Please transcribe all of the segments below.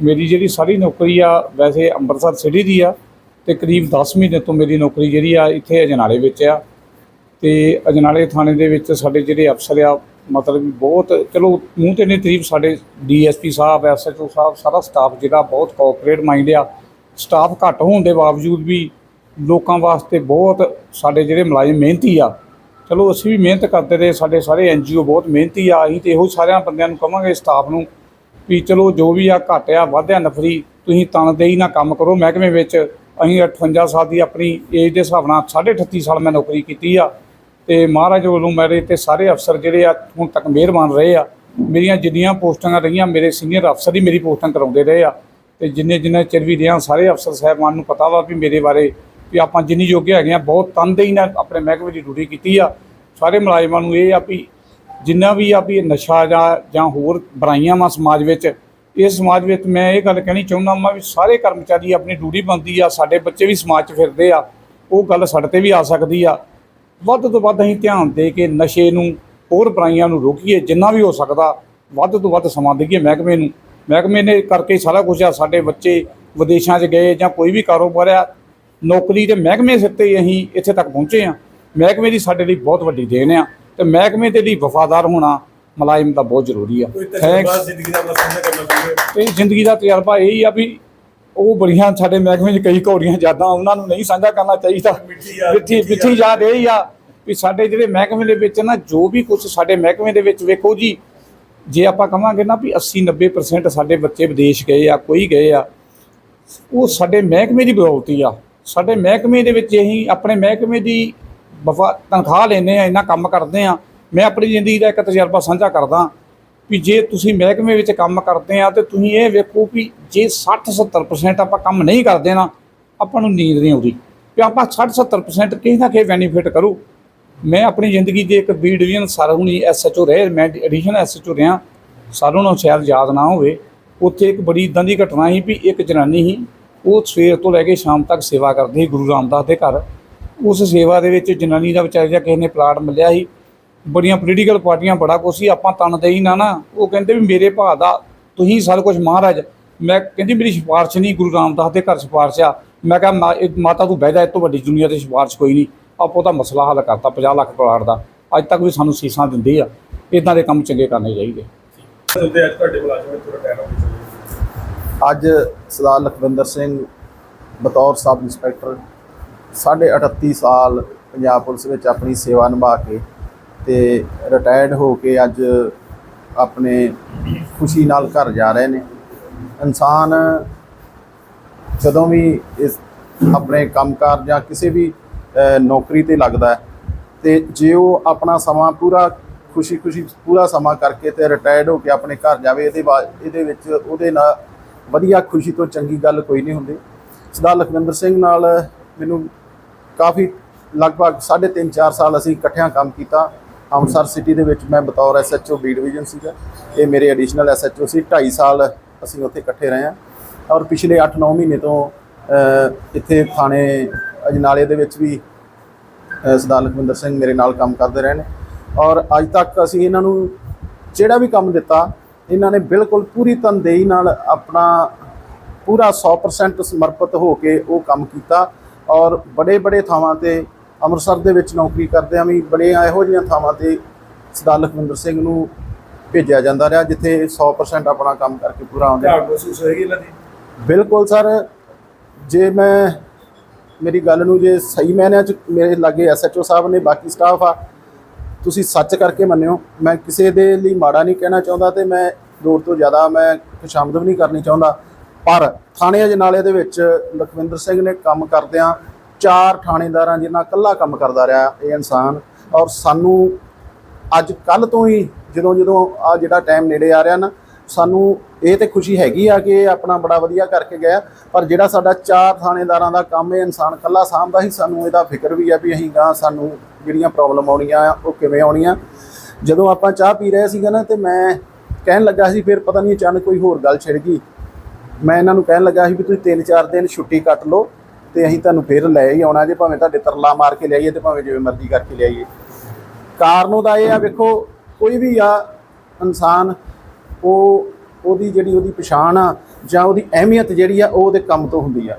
ਮੇਰੀ ਜਿਹੜੀ ਸਾਰੀ ਨੌਕਰੀ ਆ, ਵੈਸੇ ਅੰਮ੍ਰਿਤਸਰ ਸਿਟੀ ਦੀ ਆ ਤੇ ਕਰੀਬ 10 ਮਹੀਨੇ ਤੋਂ ਮੇਰੀ ਨੌਕਰੀ ਜਿਹੜੀ ਆ, ਇੱਥੇ ਅਜਨਾਲੇ ਵਿੱਚ ਆ। ਤੇ ਅਜਨਾਲੇ ਥਾਣੇ ਦੇ ਵਿੱਚ ਸਾਡੇ ਜਿਹੜੇ ਅਫਸਰ ਆ, ਮਤਲਬ ਬਹੁਤ, ਚਲੋ ਮੂੰਹ ਤੇ ਨੇ ਤਾਰੀਫ ਸਾਡੇ ਡੀਐਸਪੀ ਸਾਹਿਬ ਐਸਐਚਓ ਸਾਹਿਬ, ਸਾਰਾ ਸਟਾਫ ਜਿਹੜਾ ਬਹੁਤ ਕੋਆਪਰੇਟ ਮਾਈਂਡ ਆ। ਸਟਾਫ ਘੱਟ ਹੋਣ ਦੇ ਬਾਵਜੂਦ ਵੀ ਲੋਕਾਂ ਵਾਸਤੇ ਬਹੁਤ ਸਾਡੇ ਜਿਹੜੇ ਮੁਲਾਜ਼ਮ ਮਿਹਨਤੀ ਆ। ਚਲੋ ਅਸੀਂ ਵੀ ਮਿਹਨਤ ਕਰਦੇ ਰਹੇ, ਸਾਡੇ ਸਾਰੇ ਐਨਜੀਓ ਬਹੁਤ ਮਿਹਨਤੀ ਆ, ਅਸੀਂ ਤੇ ਇਹੋ ਸਾਰਿਆਂ ਬੰਦਿਆਂ ਨੂੰ ਕਵਾਂਗੇ ਸਟਾਫ ਨੂੰ ਵੀ ਚਲੋ ਜੋ ਵੀ ਆ ਘੱਟ ਆ, ਵੱਧ ਆ ਨਫਰੀ, ਤੁਸੀਂ ਤਨਦੇਹੀ ਨਾਲ ਕੰਮ ਕਰੋ। ਮਹਿਕਮੇ ਵਿੱਚ ਅਸੀਂ 58 ਸਾਲ ਦੀ ਆਪਣੀ ਏਜ ਦੇ ਹਿਸਾਬ ਨਾਲ 38 ਸਾਲ ਮੈਂ ਨੌਕਰੀ ਕੀਤੀ ਆ। ਤੇ ਮਹਾਰਾਜ ਵੱਲੋਂ ਮੇਰੇ ਤੇ ਸਾਰੇ ਅਫਸਰ ਜਿਹੜੇ ਆ ਹੁਣ ਤੱਕ ਮਿਹਰਬਾਨ ਰਹੇ ਆ। ਮੇਰੀਆਂ ਜਿੰਨੀਆਂ ਪੋਸਟਾਂ ਰਹੀਆਂ, ਮੇਰੇ ਸੀਨੀਅਰ ਅਫਸਰ ਹੀ ਮੇਰੀ ਪੋਸਟਾਂ ਕਰਾਉਂਦੇ ਰਹੇ ਆ। ਤੇ ਜਿੰਨੇ ਜਿੰਨੇ ਚਿਰ ਵੀ ਰਿਹਾ, ਸਾਰੇ ਅਫਸਰ ਸਾਹਿਬਾਨ ਨੂੰ ਪਤਾ ਵਾ ਵੀ ਮੇਰੇ ਬਾਰੇ ਵੀ ਆਪਾਂ ਜਿੰਨੀ ਯੋਗ ਹੈਗੇ ਆ, ਬਹੁਤ ਤਨਦੇਹੀ ਨਾਲ ਆਪਣੇ ਮਹਿਕਮੇ ਦੀ ਡਿਊਟੀ ਕੀਤੀ ਆ। ਸਾਰੇ ਮੁਲਾਜ਼ਮਾਂ ਨੂੰ ਇਹ ਆ ਵੀ ਜਿੰਨਾ ਵੀ ਆ ਵੀ ਨਸ਼ਾ ਜਾਂ ਜਾਂ ਹੋਰ ਬੁਰਾਈਆਂ ਵਾ ਸਮਾਜ ਵਿੱਚ, ਇਸ ਸਮਾਜ ਵਿੱਚ ਮੈਂ ਇਹ ਗੱਲ ਕਹਿਣੀ ਚਾਹੁੰਦਾ ਹਾਂ ਵੀ ਸਾਰੇ ਕਰਮਚਾਰੀ ਆਪਣੀ ਡਿਊਟੀ ਬਣਦੀ ਆ, ਸਾਡੇ ਬੱਚੇ ਵੀ ਸਮਾਜ 'ਚ ਫਿਰਦੇ ਆ, ਉਹ ਗੱਲ ਸਾਡੇ ਤੇ ਵੀ ਆ ਸਕਦੀ ਆ। ਵੱਧ ਤੋਂ ਵੱਧ ਅਸੀਂ ਧਿਆਨ ਦੇ ਕੇ ਨਸ਼ੇ ਨੂੰ, ਹੋਰ ਬੁਰਾਈਆਂ ਨੂੰ ਰੋਕੀਏ, ਜਿੰਨਾ ਵੀ ਹੋ ਸਕਦਾ, ਵੱਧ ਤੋਂ ਵੱਧ ਸਮਾਂ ਦੇਈਏ ਮਹਿਕਮੇ ਨੂੰ। ਮਹਿਕਮੇ ਨੇ ਕਰਕੇ ਸਾਰਾ ਕੁਝ ਆ, ਸਾਡੇ ਬੱਚੇ ਵਿਦੇਸ਼ਾਂ 'ਚ ਗਏ ਜਾਂ ਕੋਈ ਵੀ ਕਾਰੋਬਾਰ ਆ, ਨੌਕਰੀ ਦੇ ਮਹਿਕਮੇ ਸਿਰ ਤੇ ਅਸੀਂ ਇੱਥੇ ਤੱਕ ਪਹੁੰਚੇ ਆ। ਮਹਿਕਮੇ ਦੀ ਸਾਡੇ ਲਈ ਬਹੁਤ ਵੱਡੀ ਦੇਣ ਆ। ਤੇ ਮਹਿਕਮੇ ਦੇ ਲਈ ਵਫਾਦਾਰ ਹੋਣਾ ਮੁਲਾਜ਼ਮ ਦਾ ਬਹੁਤ ਜ਼ਰੂਰੀ ਆ. ਤਜਰਬਾ ਜ਼ਿੰਦਗੀ ਦਾ ਕਰਨਾ ਤੇ ਜ਼ਿੰਦਗੀ ਦਾ ਤਜਰਬਾ ਇਹ ਹੀ ਆ ਵੀ ਉਹ ਬੜੀਆਂ ਸਾਡੇ ਮਹਿਕਮੇ 'ਚ ਕਈ ਘੋੜੀਆਂ ਯਾਦਾਂ ਉਹਨਾਂ ਨੂੰ ਨਹੀਂ ਸਾਂਝਾ ਕਰਨਾ ਚਾਹੀਦਾ। ਮਿੱਠੀ ਮਿੱਠੀ ਯਾਦ। ਇਹ ਹੀ ਆ ਵੀ ਸਾਡੇ ਜਿਹੜੇ ਮਹਿਕਮੇ ਦੇ ਵਿੱਚ ਨਾ ਜੋ ਵੀ ਕੁਝ ਸਾਡੇ ਮਹਿਕਮੇ ਦੇ ਵਿੱਚ ਵੇਖੋ ਜੀ ਜੇ ਆਪਾਂ ਕਵਾਂਗੇ ਨਾ ਵੀ 80 90% ਸਾਡੇ ਬੱਚੇ ਵਿਦੇਸ਼ ਗਏ ਆ ਕੋਈ ਗਏ ਆ ਉਹ ਸਾਡੇ ਮਹਿਕਮੇ ਦੀ ਬਦੌਲਤੀ ਆ। ਸਾਡੇ ਮਹਿਕਮੇ ਦੇ ਵਿੱਚ ਅਸੀਂ ਆਪਣੇ ਮਹਿਕਮੇ ਦੀ ਵਫਾ ਤਨਖਾਹ ਲੈਨੇ ਆ, ਇੰਨਾ ਕੰਮ ਕਰਦੇ ਆ। ਮੈਂ ਆਪਣੀ ਜ਼ਿੰਦਗੀ ਦਾ ਇੱਕ ਤਜਰਬਾ ਸਾਂਝਾ ਕਰਦਾ ਵੀ ਜੇ ਤੁਸੀਂ ਮਹਿਕਮੇ ਵਿੱਚ ਕੰਮ ਕਰਦੇ ਆ ਤੇ ਤੁਸੀਂ ਇਹ ਵੇਖੋ ਵੀ ਜੇ 60 70% ਆਪਾਂ ਕੰਮ ਨਹੀਂ ਕਰਦੇ ਨਾ, ਆਪਾਂ ਨੂੰ ਨੀਂਦ ਨਹੀਂ ਆਉਂਦੀ। ਵੀ ਆਪਾਂ 60 70% ਕਿਸੇ ਨਾ ਕਿਸੇ ਬੈਨੀਫਿਟ ਕਰੂ। ਮੈਂ ਆਪਣੀ ਜ਼ਿੰਦਗੀ ਦੇ ਇੱਕ ਬੀ ਡਿਵੀਜ਼ਨ ਸਰਹੁਣੀ ਐਸਐਚਓ ਰਹੇ, ਮੈਂ ਐਡੀਸ਼ਨ ਐਸਐਚਓ ਰਿਹਾ। ਸਾਨੂੰ ਨੂੰ ਸ਼ਾਇਦ ਯਾਦ ਨਾ ਹੋਵੇ, ਉੱਥੇ ਇੱਕ ਬੜੀ ਇਦਾਂ ਦੀ ਘਟਨਾ ਸੀ ਵੀ ਇੱਕ ਜਨਾਨੀ ਸੀ, ਉਹ ਸਵੇਰ ਤੋਂ ਲੈ ਕੇ ਸ਼ਾਮ ਤੱਕ ਸੇਵਾ ਕਰਦੀ ਸੀ ਗੁਰੂ ਰਾਮਦਾਸ ਦੇ ਘਰ। ਉਸ ਸੇਵਾ ਦੇ ਵਿੱਚ ਜਨਾਨੀ ਦਾ ਵਿਚਾਰੇ ਦਾ ਕਿਸੇ ਨੇ ਪਲਾਟ ਮਿਲਿਆ ਸੀ। ਬੜੀਆਂ ਪੋਲੀਟੀਕਲ ਪਾਰਟੀਆਂ ਬੜਾ ਕੁਛ ਸੀ। ਆਪਾਂ ਤਨਦੇਹੀ ਨਾ ਨਾ। ਉਹ ਕਹਿੰਦੇ ਵੀ ਮੇਰੇ ਭਾ ਦਾ ਤੁਸੀਂ ਸਾਰਾ ਕੁਝ ਮਹਾਰਾਜ। ਮੈਂ ਕਹਿੰਦੀ ਮੇਰੀ ਸਿਫਾਰਿਸ਼ ਨਹੀਂ ਗੁਰੂ ਰਾਮਦਾਸ ਦੇ ਘਰ ਸਿਫਾਰਿਸ਼ ਆ। ਮੈਂ ਕਿਹਾ ਮਾਤਾ ਤੂੰ ਬਹਿ ਜਾ ਇਹ ਤੋਂ ਵੱਡੀ ਦੁਨੀਆ ਤੇ ਸਿਫਾਰਿਸ਼ ਕੋਈ ਨਹੀਂ। ਆਪੋ ਉਹਦਾ ਮਸਲਾ ਹੱਲ ਕਰਤਾ 50 ਲੱਖ ਪਲਾਟ ਦਾ। ਅੱਜ ਤੱਕ ਵੀ ਸਾਨੂੰ ਸੀਸਾਂ ਦਿੰਦੀ ਆ। ਇਦਾਂ ਦੇ ਕੰਮ ਚੰਗੇ ਕਰਨੇ ਚਾਹੀਦੇ। ਹੋ ਅੱਜ ਸਰਦਾਰ ਲਖਵਿੰਦਰ ਸਿੰਘ ਬਤੌਰ ਸਬ ਇੰਸਪੈਕਟਰ ਸਾਢੇ 38 ਸਾਲ ਪੰਜਾਬ ਪੁਲਿਸ ਵਿੱਚ ਆਪਣੀ ਸੇਵਾ ਨਿਭਾ ਕੇ ਤੇ ਰਿਟਾਇਰਡ ਹੋ ਕੇ ਅੱਜ ਆਪਣੇ ਖੁਸ਼ੀ ਨਾਲ ਘਰ ਜਾ ਰਹੇ ਨੇ। ਇਨਸਾਨ ਜਦੋਂ ਵੀ ਇਸ ਆਪਣੇ ਕੰਮਕਾਰ ਜਾਂ ਕਿਸੇ ਵੀ ਨੌਕਰੀ ਤੇ ਲੱਗਦਾ ਹੈ, ਤੇ ਜੇ ਉਹ ਆਪਣਾ ਸਮਾਂ ਪੂਰਾ ਖੁਸ਼ੀ-ਖੁਸ਼ੀ ਪੂਰਾ ਸਮਾਂ ਕਰਕੇ ਤੇ ਰਿਟਾਇਰਡ ਹੋ ਕੇ ਆਪਣੇ ਘਰ ਜਾਵੇ, ਇਹਦੇ ਬਾਅਦ ਇਹਦੇ ਵਿੱਚ ਉਹਦੇ ਨਾਲ ਵਧੀਆ ਖੁਸ਼ੀ ਤੋਂ ਚੰਗੀ ਗੱਲ ਕੋਈ ਨਹੀਂ ਹੁੰਦੀ। ਸਰਦਾਰ ਲਖਵਿੰਦਰ ਸਿੰਘ ਨਾਲ ਮੈਨੂੰ ਕਾਫੀ ਲਗਭਗ 3.5 4 ਸਾਲ ਅਸੀਂ ਇਕੱਠਿਆਂ ਕੰਮ ਕੀਤਾ। ਅੰਮ੍ਰਿਤਸਰ ਸਿਟੀ ਦੇ ਵਿੱਚ ਮੈਂ ਬਤੌਰ ਐਸਐਚਓ ਬੀ ਡਿਵੀਜ਼ਨ ਸੀਗਾ। ਇਹ ਮੇਰੇ ਐਡੀਸ਼ਨਲ ਐਸਐਚਓ ਸੀ। 2.5 ਸਾਲ ਅਸੀਂ ਉੱਥੇ ਇਕੱਠੇ ਰਹੇ ਹਾਂ। ਔਰ ਪਿਛਲੇ 8-9 ਮਹੀਨੇ ਤੋਂ ਇੱਥੇ ਥਾਣੇ ਅਜਨਾਲੇ ਦੇ ਵਿੱਚ ਵੀ ਸਰਦਾਰ ਲਖਵਿੰਦਰ ਸਿੰਘ ਮੇਰੇ ਨਾਲ ਕੰਮ ਕਰਦੇ ਰਹੇ ਨੇ। ਔਰ ਅੱਜ ਤੱਕ ਅਸੀਂ ਇਹਨਾਂ ਨੂੰ ਜਿਹੜਾ ਵੀ ਕੰਮ ਦਿੱਤਾ, ਇਹਨਾਂ ਨੇ ਬਿਲਕੁਲ ਪੂਰੀ ਤਨਦੇਹੀ ਨਾਲ ਆਪਣਾ ਪੂਰਾ 100% ਸਮਰਪਿਤ ਹੋ ਕੇ ਉਹ ਕੰਮ ਕੀਤਾ। ਔਰ ਬੜੇ ਬੜੇ ਥਾਵਾਂ ਤੇ ਅੰਮ੍ਰਿਤਸਰ ਦੇ ਵਿੱਚ ਨੌਕਰੀ ਕਰਦਿਆਂ ਵੀ ਬੜੇ ਇਹੋ ਜਿਹੀਆਂ ਥਾਵਾਂ ਤੇ ਸਰਦਾਰ ਲਖਵਿੰਦਰ ਸਿੰਘ ਨੂੰ ਭੇਜਿਆ ਜਾਂਦਾ ਰਿਹਾ ਜਿੱਥੇ 100% ਆਪਣਾ ਕੰਮ ਕਰਕੇ ਪੂਰਾ ਆਉਂਦੇ ਝਾੜ ਮਹਿਸੂਸ ਹੋਏਗੀ ਇਹਨਾਂ ਦੀ? ਬਿਲਕੁਲ ਸਰ ਜੇ ਮੈਂ ਮੇਰੀ ਗੱਲ ਨੂੰ ਜੇ ਸਹੀ ਮਾਇਨਿਆਂ ਚ ਮੇਰੇ ਲਾਗੇ ਐਸਐਚਓ ਸਾਹਿਬ ਨੇ ਬਾਕੀ ਸਟਾਫ ਆ ਤੁਸੀਂ ਸੱਚ ਕਰਕੇ ਮੰਨਿਓ ਮੈਂ ਕਿਸੇ ਦੇ ਲਈ ਮਾੜਾ ਨਹੀਂ ਕਹਿਣਾ ਚਾਹੁੰਦਾ ਤੇ ਮੈਂ ਲੋੜ ਤੋਂ ਜ਼ਿਆਦਾ ਮੈਂ ਖੁਸ਼ਾਮਦ ਵੀ ਨਹੀਂ ਕਰਨੀ ਚਾਹੁੰਦਾ। ਪਰ ਥਾਣੇ ਅਜਨਾਲੇ ਦੇ ਵਿੱਚ ਲਖਵਿੰਦਰ ਸਿੰਘ ਨੇ ਕੰਮ ਕਰਦਿਆਂ ਚਾਰ ਥਾਣੇਦਾਰਾਂ ਜਿੰਨਾ ਇਕੱਲਾ ਕੰਮ ਕਰਦਾ ਰਿਹਾ, ਇਹ ਇਨਸਾਨ ਔਰ ਸਾਨੂੰ ਅੱਜ ਕੱਲ ਤੋਂ ਹੀ ਜਦੋਂ ਜਦੋਂ ਆ ਜਿਹੜਾ ਟਾਈਮ ਨੇੜੇ ਆ ਰਿਹਾ ਨਾ, ਸਾਨੂੰ ਇਹ ਤੇ ਖੁਸ਼ੀ ਹੈਗੀ ਆ ਕਿ ਇਹ ਆਪਣਾ ਬੜਾ ਵਧੀਆ ਕਰਕੇ ਗਿਆ, ਪਰ ਜਿਹੜਾ ਸਾਡਾ ਚਾਰ ਥਾਣੇਦਾਰਾਂ ਦਾ ਕੰਮ, ਇਹ ਇਨਸਾਨ ਕੱਲਾ ਸਾਂਭਦਾ ਹੀ ਸਾਨੂੰ ਇਹਦਾ ਫਿਕਰ ਵੀ ਆ ਵੀ ਅਸੀਂ ਗਾਂ ਸਾਨੂੰ ਜਿਹੜੀਆਂ ਪ੍ਰੋਬਲਮ ਆਉਣੀਆਂ ਆ, ਉਹ ਕਿਵੇਂ ਆਉਣੀਆਂ। ਜਦੋਂ ਆਪਾਂ ਚਾਹ ਪੀ ਰਹੇ ਸੀਗੇ ਨਾ ਤੇ ਮੈਂ ਕਹਿਣ ਲੱਗਾ ਸੀ, ਫਿਰ ਪਤਾ ਨਹੀਂ ਅਚਾਨਕ ਕੋਈ ਹੋਰ ਗੱਲ ਛਿੜ ਗਈ। ਮੈਂ ਇਹਨਾਂ ਨੂੰ ਕਹਿਣ ਲੱਗਾ ਸੀ ਵੀ ਤੁਸੀਂ ਤਿੰਨ ਚਾਰ ਦਿਨ ਛੁੱਟੀ ਕੱਟ ਲਓ ਤੇ ਅਸੀਂ ਤੁਹਾਨੂੰ ਫਿਰ ਲੈ ਹੀ ਆਉਣਾ ਜੇ ਭਾਵੇਂ ਤੁਹਾਡੇ ਤਰਲਾ ਮਾਰ ਕੇ ਲਿਆਈਏ ਤੇ ਭਾਵੇਂ ਜਿਵੇਂ ਮਰਜ਼ੀ ਕਰਕੇ ਲਿਆਈਏ। ਕਾਰਨ ਉਹਦਾ ਇਹ ਆ, ਵੇਖੋ, ਕੋਈ ਵੀ ਆ ਇਨਸਾਨ, ਉਹ ਉਹਦੀ ਜਿਹੜੀ ਉਹਦੀ ਪਛਾਣ ਆ ਜਾਂ ਉਹਦੀ ਅਹਿਮੀਅਤ ਜਿਹੜੀ ਆ, ਉਹ ਉਹਦੇ ਕੰਮ ਤੋਂ ਹੁੰਦੀ ਆ।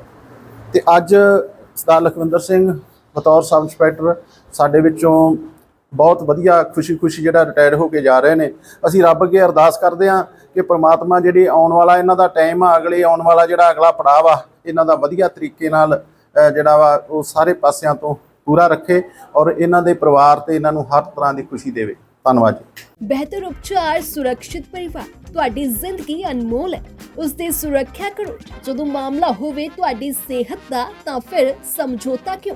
ਤੇ ਅੱਜ ਸਰਦਾਰ ਲਖਵਿੰਦਰ ਸਿੰਘ, ਬਤੌਰ ਸਬ ਇੰਸਪੈਕਟਰ, ਸਾਡੇ ਵਿੱਚੋਂ ਬਹੁਤ ਵਧੀਆ ਖੁਸ਼ੀ-ਖੁਸ਼ੀ ਜਿਹੜਾ ਰਿਟਾਇਰ ਹੋ ਕੇ ਜਾ ਰਹੇ ਨੇ। ਅਸੀਂ ਰੱਬ ਅੱਗੇ ਅਰਦਾਸ ਕਰਦੇ ਹਾਂ ਕਿ ਪ੍ਰਮਾਤਮਾ ਜਿਹੜੀ ਆਉਣ ਵਾਲਾ ਇਹਨਾਂ ਦਾ ਟਾਈਮ ਆ, ਅਗਲੇ ਆਉਣ ਵਾਲਾ ਜਿਹੜਾ ਅਗਲਾ ਪੜਾਅ ਵਾ, ਇਹਨਾਂ ਦਾ ਵਧੀਆ ਤਰੀਕੇ ਨਾਲ ਜਿਹੜਾ ਵਾ, ਉਹ ਸਾਰੇ ਪਾਸਿਆਂ ਤੋਂ ਪੂਰਾ ਰੱਖੇ ਔਰ ਇਹਨਾਂ ਦੇ ਪਰਿਵਾਰ ਤੇ ਇਹਨਾਂ ਨੂੰ ਹਰ ਤਰ੍ਹਾਂ ਦੀ ਖੁਸ਼ੀ ਦੇਵੇ। ਧੰਨਵਾਦ ਜੀ। ਬਿਹਤਰ ਉਪਚਾਰ, ਸੁਰੱਖਿਅਤ ਪਰਿਵਾਰ, ਤੁਹਾਡੀ ਜ਼ਿੰਦਗੀ ਅਨਮੋਲ ਹੈ। ਉਸ ਦੀ ਸੁਰੱਖਿਆ ਕਰੋ। ਜਦੋਂ ਮਾਮਲਾ ਹੋਵੇ ਤੁਹਾਡੀ ਸਿਹਤ ਦਾ, ਤਾਂ ਫਿਰ ਸਮਝੌਤਾ ਕਿਉਂ?